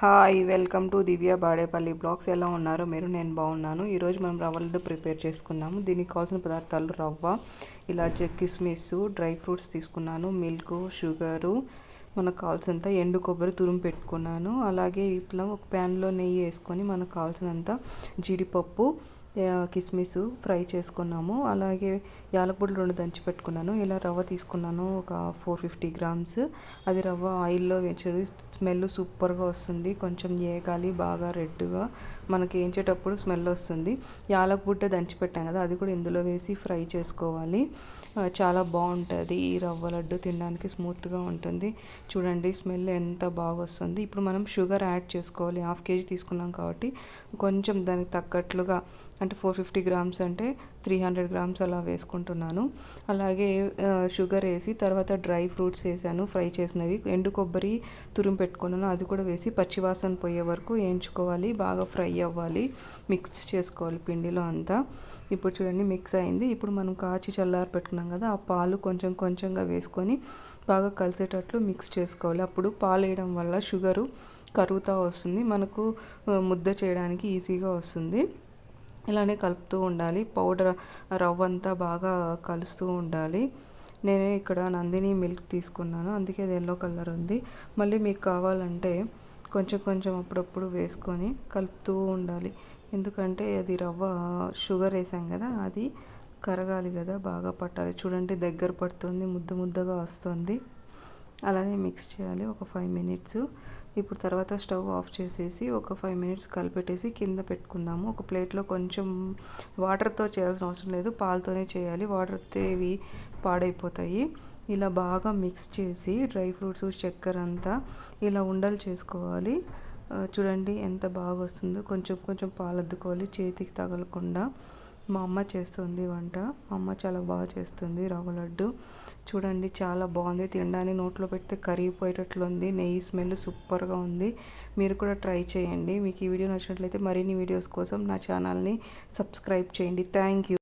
Hi welcome to Divya Badepalli blogs. ఎలా ఉన్నారు? మీరు నేను బాగున్నాను. ఈరోజు మనం రవ్వ లడ్డు ప్రిపేర్ చేసుకున్నాము దీనికి కావాల్సిన పదార్థాలు రవ్వ ఇలా కిస్మిస్ డ్రై ఫ్రూట్స్ తీసుకున్నాను. మిల్క్ షుగరు మనకు కావాల్సినంత ఎండు కొబ్బరి తురుము పెట్టుకున్నాను. అలాగే ఇట్లా ఒక ప్యాన్లో నెయ్యి వేసుకొని మనకు కావాల్సినంత జీడిపప్పు కిస్మిస్ ఫ్రై చేసుకున్నాము. అలాగే యాలకుడు రెండు దంచి పెట్టుకున్నాను. ఇలా రవ్వ తీసుకున్నాను. ఒక ఫోర్ ఫిఫ్టీ గ్రామ్స్. అది రవ్వ ఆయిల్లో వేసేది స్మెల్ సూపర్గా వస్తుంది. కొంచెం ఏగాలి బాగా రెడ్గా మనకి వేయించేటప్పుడు స్మెల్ వస్తుంది. యాలకుబుట్ట దంచి పెట్టాం కదా అది కూడా ఇందులో వేసి ఫ్రై చేసుకోవాలి. చాలా బాగుంటుంది. ఈ రవ్వ లడ్డు తినడానికి స్మూత్గా ఉంటుంది. చూడండి స్మెల్ ఎంత బాగా వస్తుంది. ఇప్పుడు మనం షుగర్ యాడ్ చేసుకోవాలి. హాఫ్ కేజీ తీసుకున్నాం కాబట్టి కొంచెం దానికి తగ్గట్లుగా అంటే ఫోర్ ఫిఫ్టీ గ్రామ్స్ అంటే త్రీ హండ్రెడ్ గ్రామ్స్ అలా వేసుకుంటున్నాను. అలాగే షుగర్ వేసి తర్వాత డ్రై ఫ్రూట్స్ వేసాను ఫ్రై చేసినవి. ఎండు కొబ్బరి తురుము పెట్టుకున్నాను. అది కూడా వేసి పచ్చివాసన పోయే వరకు వేయించుకోవాలి. బాగా ఫ్రై అవ్వాలి. మిక్స్ చేసుకోవాలి పిండిలో అంతా. ఇప్పుడు చూడండి మిక్స్ అయింది. ఇప్పుడు మనం కాచి చల్లారి పెట్టుకున్నాం కదా ఆ పాలు కొంచెం కొంచెంగా వేసుకొని బాగా కలిసేటట్లు మిక్స్ చేసుకోవాలి. అప్పుడు పాలు వేయడం వల్ల షుగరు కరుగుతూ వస్తుంది. మనకు ముద్ద చేయడానికి ఈజీగా వస్తుంది. ఇలానే కలుపుతూ ఉండాలి. పౌడర్ రవ్వ అంతా బాగా కలుస్తూ ఉండాలి. నేను ఇక్కడ నందిని మిల్క్ తీసుకున్నాను. అందుకే అది ఎల్లో కలర్ ఉంది. మళ్ళీ మీకు కావాలంటే కొంచెం కొంచెం అప్పుడప్పుడు వేసుకొని కలుపుతూ ఉండాలి. ఎందుకంటే అది రవ్వ షుగర్ వేసాం కదా అది కరగాలి కదా బాగా పట్టాలి. చూడండి దగ్గర పడుతుంది ముద్ద ముద్దగా వస్తుంది. అలానే మిక్స్ చేయాలి. ఒక ఫైవ్ మినిట్స్. ఇప్పుడు తర్వాత స్టవ్ ఆఫ్ చేసేసి ఒక ఫైవ్ మినిట్స్ కలిపెట్టేసి కింద పెట్టుకుందాము. ఒక ప్లేట్లో కొంచెం వాటర్తో చేయాల్సిన అవసరం లేదు. పాలతోనే చేయాలి. వాటర్ ఇవి పాడైపోతాయి. ఇలా బాగా మిక్స్ చేసి డ్రై ఫ్రూట్స్ చక్కెర అంతా ఇలా ఉండలు చేసుకోవాలి. చూడండి ఎంత బాగా వస్తుందో. కొంచెం కొంచెం పాలు అద్దుకోవాలి చేతికి తగలకుండా. మా అమ్మ చేస్తుంది వంట. మా అమ్మ చాలా బాగా చేస్తుంది రవ్వ లడ్డు. చూడండి చాలా బాగుంది. తినడానికి నోట్లో పెడితే కరిగిపోయేటట్లు ఉంది. నెయ్యి స్మెల్ సూపర్గా ఉంది. మీరు కూడా ట్రై చేయండి. మీకు ఈ వీడియో నచ్చినట్లయితే మరిన్ని వీడియోస్ కోసం నా ఛానల్ని సబ్స్క్రైబ్ చేయండి. Thank you.